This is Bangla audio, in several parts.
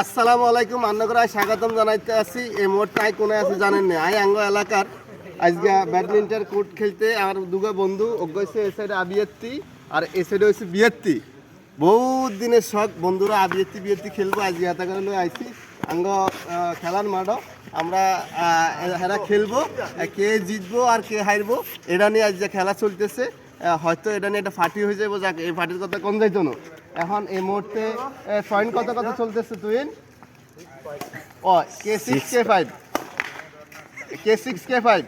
আসসালামু আলাইকুম আন্নগরায় স্বাগতম জানাইতে আসি। এই মুহূর্তে আই কোনে আছে জানেন না? আই আঙ্গ এলাকার। আজকে ব্যাডমিন্টন কোর্ট খেলতে আমার দুগা বন্ধু অজ্ঞ হয়েছে এ সাইডে আবিয়াত্তি, আর এ সাইডে হয়েছে বিয়াত্তি। বহুত দিনের শখ, বন্ধুরা আবিয়াত্তি, বিয়াত্তি খেলব আজকে হাতে করে লই আইছি। আঙ্গ খেলার মাঠও। আমরা হেরা খেলব কে জিতবো আর কে হারবো, এটা নিয়ে আজ যে খেলা চলতেছে। হয়তো এটা নিয়ে একটা ফাটি হয়ে যাব যাক, এই ফাটির কথা কম যাইতো না। এখন এই মুহূর্তে পয়েন্ট কত কত চলতেছে তুই ও কে সিক্স কে ফাইভ কে সিক্স কে ফাইভ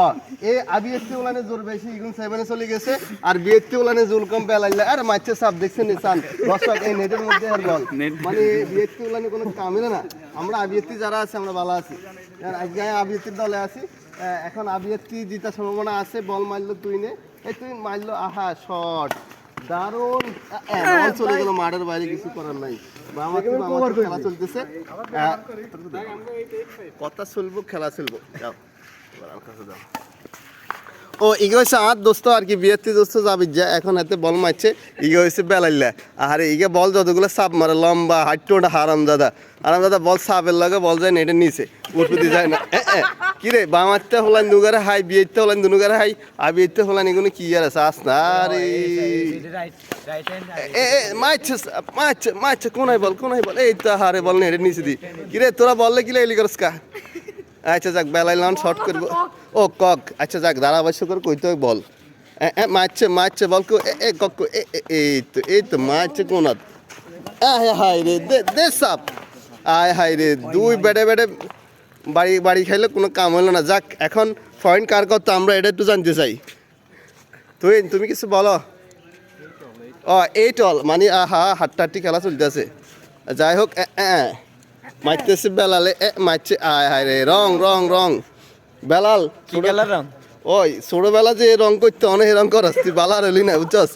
ও এ আবিএসটি ওলানে জোর বেশি ইগুন সেভেনে চলে গেছে আর বিএসটি ওলানে জোর কম পেলাইলে আর মাইছে সাপ দেখছেন নিসান দর্শক এই নেটের মধ্যে আর বল। মানে বিএসটি ওলানে কোনো কামই না আমরা আবিএসটি যারা আছে আমরা ভালো আছি। আর আজকে আবিএসটির দলে আছি এখন আবিএসটি জিতার সম্ভাবনা আছে বল মারলো তুই নে এই তুই মারলো আহা শট। ও, ইগে হচ্ছে আমার দোস্ত, আর কি বিয়েতে দোস্ত যাবি। যা, এখন হাতে বল মারছে, ইগে হচ্ছে বেলাইলা। আর ইগে বল যতগুলো সাপ মারে, লম্বা, হাইট ওটা হারাম দাদা হারাম দাদা বল সাপের লাগে বল যায় নেটের নিচে। উঠতে যায় না। কি রে হলান দুগারে হাই বিয়েতে হলান দুনুগারে হাই আর বিয়েতে হলান এগুলো কি আর আছে? আস না রে। এ এ মাছ মাছ মাছ কোনায় বল কোনায় বল। এই তো হারে বল নেড়ে নিচে দি। কিরে তোরা বললে কি এলি করস কা? আচ্ছা যাক বেলায় লাউন শর্ট করব। ও কক। আচ্ছা যাক দাঁড়া ধারাভাষ্য করে কইতে হয় বল। এ, মারছে মারছে বল কো এ এ কক কো, এ এ, এই তো এই তো মারছে কোনাত। আয় হাই রে দে দে সাপ। আয় হাই রে দুই বেড়ে বেড়ে বাড়ি বাড়ি খাইলে কোনো কাম হলো না। যাক এখন পয়েন্ট কার কত আমরা এটা একটু জানতে চাই। তুই তুমি কিছু বলো? ও এই টল মানে আহা হাট্টাহাট্টি খেলা চলতেছে। যাই হোক মারতেছে বেলালে এ মারছে আয় হায় রে রং রং রং। বেলাল রং? ওই ছোটবেলা যে রং করতে অনেক রং করস তুই বালার হলি না বুঝছস?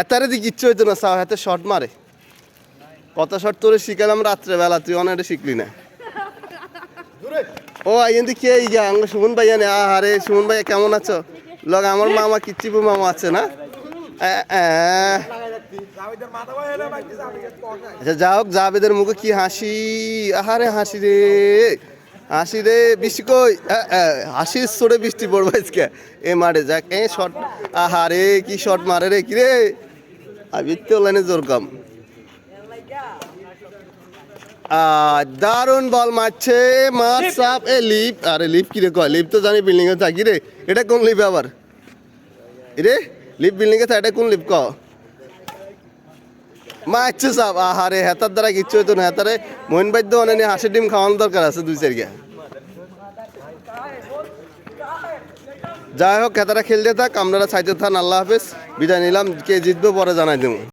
এতারে দি কিচ্ছু হইতো না সাও হাতে শর্ট মারে। কত শর্ট তোরে শিখালাম রাত্রে বেলা তুই অনেক শিখলি না। ও আইয়েন্দি কে ইয়া আঙ্গ সুমন ভাইয়া নে আহারে সুমন ভাইয়া কেমন আছো? লগ, আমার মামা কিচ্ছিপু মামা আছে না। আচ্ছা যা হোক, জাবেদের মুখে কি হাসি? আহারে হাসি রে। হাসি রে, বৃষ্টি কই? হাসির সোরে বৃষ্টি পড়বে আজকে। এ, মারে যাক, এ, শট আহারে কি শট মারে রে, কি রে? আমি তো লাইনে জোর কম। দারুণ বল মারছে মার সাপ এ লিপ। আরে লিপ কি রে কয়? লিপ তো জানি বিল্ডিং এ থাকি রে। এটা কোন লিপ আবার? রে লিপ বিল্ডিং এ থাকে এটা কোন লিপ ক মারছে সাপ আহারে হেতার দ্বারা কিচ্ছু হইতো না। হেতারে মোহন বাদ্য অনেক হাসি ডিম খাওয়ানোর দরকার আছে দুই চার গিয়া যাই হোক খেতারা খেলতে থাক আপনারা চাইতে থান আল্লাহ হাফেজ। বিদায় নিলাম। কে জিতবে পরে জানাই দেবো।